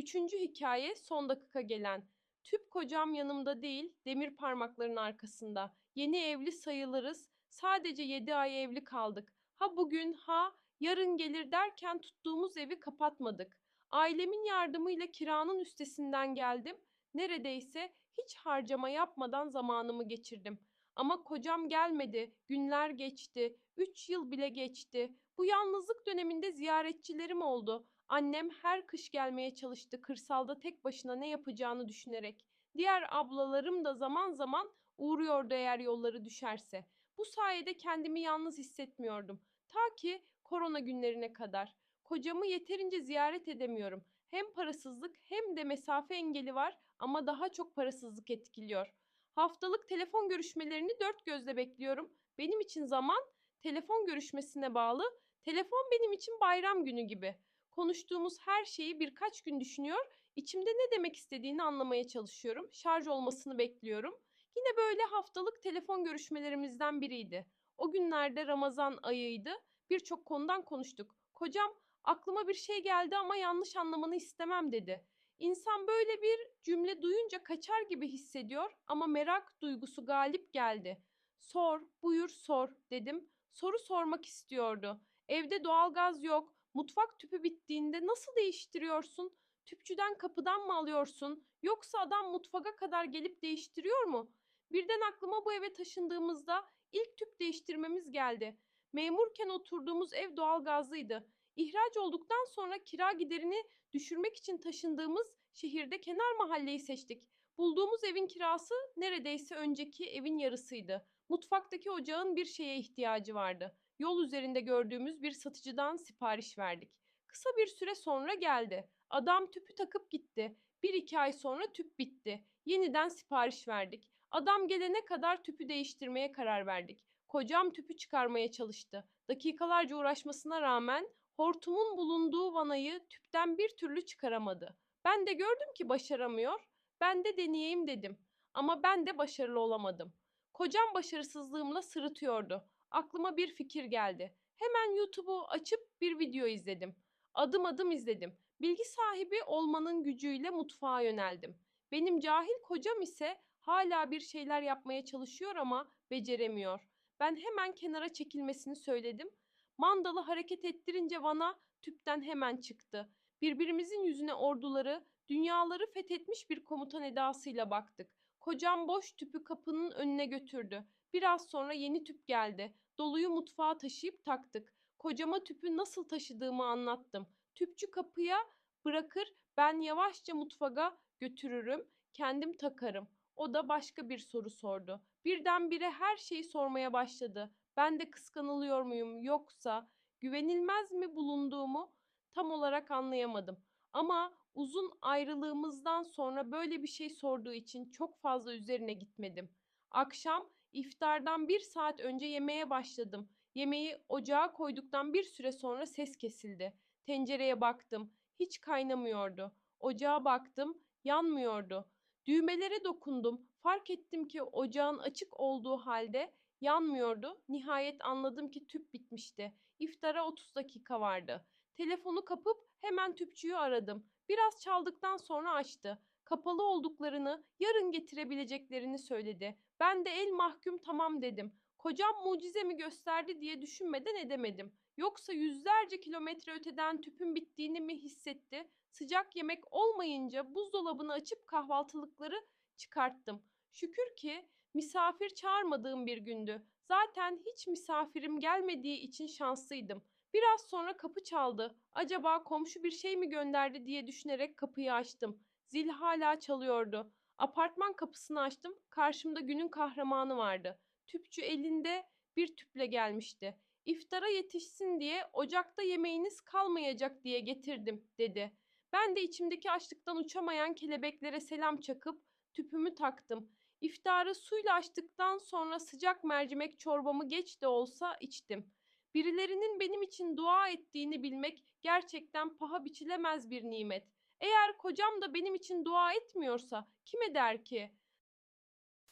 Üçüncü hikaye son dakika gelen. Tüp kocam yanımda değil, demir parmakların arkasında. Yeni evli sayılırız. Sadece yedi ay evli kaldık. Ha bugün ha yarın gelir derken tuttuğumuz evi kapatmadık. Ailemin yardımıyla kiranın üstesinden geldim. Neredeyse hiç harcama yapmadan zamanımı geçirdim. Ama kocam gelmedi. Günler geçti. Üç yıl bile geçti. Bu yalnızlık döneminde ziyaretçilerim oldu. Annem her kış gelmeye çalıştı kırsalda tek başına ne yapacağını düşünerek. Diğer ablalarım da zaman zaman uğruyordu eğer yolları düşerse. Bu sayede kendimi yalnız hissetmiyordum. Ta ki korona günlerine kadar. Kocamı yeterince ziyaret edemiyorum. Hem parasızlık hem de mesafe engeli var ama daha çok parasızlık etkiliyor. Haftalık telefon görüşmelerini dört gözle bekliyorum. Benim için zaman telefon görüşmesine bağlı. Telefon benim için bayram günü gibi. Konuştuğumuz her şeyi birkaç gün düşünüyor, içimde ne demek istediğini anlamaya çalışıyorum. Şarj olmasını bekliyorum. Yine böyle haftalık telefon görüşmelerimizden biriydi. O günlerde Ramazan ayıydı. Birçok konudan konuştuk. Kocam aklıma bir şey geldi ama yanlış anlamanı istemem dedi. İnsan böyle bir cümle duyunca kaçar gibi hissediyor ama merak duygusu galip geldi. Sor, buyur sor dedim. Soru sormak istiyordu. Evde doğalgaz yok. Mutfak tüpü bittiğinde nasıl değiştiriyorsun? Tüpçüden kapıdan mı alıyorsun? Yoksa adam mutfağa kadar gelip değiştiriyor mu? Birden aklıma bu eve taşındığımızda ilk tüp değiştirmemiz geldi. Memurken oturduğumuz ev doğalgazlıydı. İhraç olduktan sonra kira giderini düşürmek için taşındığımız şehirde kenar mahalleyi seçtik. Bulduğumuz evin kirası neredeyse önceki evin yarısıydı. Mutfaktaki ocağın bir şeye ihtiyacı vardı. Yol üzerinde gördüğümüz bir satıcıdan sipariş verdik. Kısa bir süre sonra geldi. Adam tüpü takıp gitti. Bir iki ay sonra tüp bitti. Yeniden sipariş verdik. Adam gelene kadar tüpü değiştirmeye karar verdik. Kocam tüpü çıkarmaya çalıştı. Dakikalarca uğraşmasına rağmen hortumun bulunduğu vanayı tüpten bir türlü çıkaramadı. Ben de gördüm ki başaramıyor. Ben de deneyeyim dedim. Ama ben de başarılı olamadım. Kocam başarısızlığımla sırıtıyordu. Aklıma bir fikir geldi. Hemen YouTube'u açıp bir video izledim. Adım adım izledim. Bilgi sahibi olmanın gücüyle mutfağa yöneldim. Benim cahil kocam ise hala bir şeyler yapmaya çalışıyor ama beceremiyor. Ben hemen kenara çekilmesini söyledim. Mandalı hareket ettirince vana tüpten hemen çıktı. Birbirimizin yüzüne orduları, dünyaları fethetmiş bir komutan edasıyla baktık. Kocam boş tüpü kapının önüne götürdü. Biraz sonra yeni tüp geldi. Doluyu mutfağa taşıyıp taktık. Kocama tüpü nasıl taşıdığımı anlattım. Tüpçü kapıya bırakır, ben yavaşça mutfağa götürürüm, kendim takarım. O da başka bir soru sordu. Birdenbire her şeyi sormaya başladı. Ben de kıskanılıyor muyum yoksa güvenilmez mi bulunduğumu tam olarak anlayamadım. Ama uzun ayrılığımızdan sonra böyle bir şey sorduğu için çok fazla üzerine gitmedim. Akşam iftardan bir saat önce yemeğe başladım. Yemeği ocağa koyduktan bir süre sonra ses kesildi. Tencereye baktım. Hiç kaynamıyordu. Ocağa baktım. Yanmıyordu. Düğmelere dokundum. Fark ettim ki ocağın açık olduğu halde yanmıyordu. Nihayet anladım ki tüp bitmişti. İftara 30 dakika vardı. Telefonu kapıp hemen tüpçüyü aradım. Biraz çaldıktan sonra açtı. Kapalı olduklarını, yarın getirebileceklerini söyledi. Ben de el mahkum tamam dedim. Kocam mucize mi gösterdi diye düşünmeden edemedim. Yoksa yüzlerce kilometre öteden tüpün bittiğini mi hissetti? Sıcak yemek olmayınca buzdolabını açıp kahvaltılıkları çıkarttım. Şükür ki misafir çağırmadığım bir gündü. Zaten hiç misafirim gelmediği için şanslıydım. Biraz sonra kapı çaldı. Acaba komşu bir şey mi gönderdi diye düşünerek kapıyı açtım. Zil hala çalıyordu. Apartman kapısını açtım. Karşımda günün kahramanı vardı. Tüpçü elinde bir tüple gelmişti. İftara yetişsin diye ocakta yemeğiniz kalmayacak diye getirdim dedi. Ben de içimdeki açlıktan uçamayan kelebeklere selam çakıp tüpümü taktım. İftarı suyla açtıktan sonra sıcak mercimek çorbamı geç de olsa içtim. Birilerinin benim için dua ettiğini bilmek gerçekten paha biçilemez bir nimet. Eğer kocam da benim için dua etmiyorsa kim eder ki?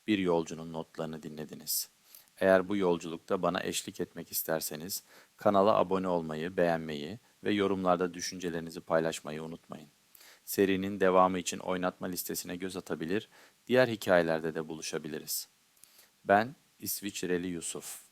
Bir yolcunun notlarını dinlediniz. Eğer bu yolculukta bana eşlik etmek isterseniz kanala abone olmayı, beğenmeyi ve yorumlarda düşüncelerinizi paylaşmayı unutmayın. serinin devamı için oynatma listesine göz atabilir, diğer hikayelerde de buluşabiliriz. Ben İsviçreli Yusuf.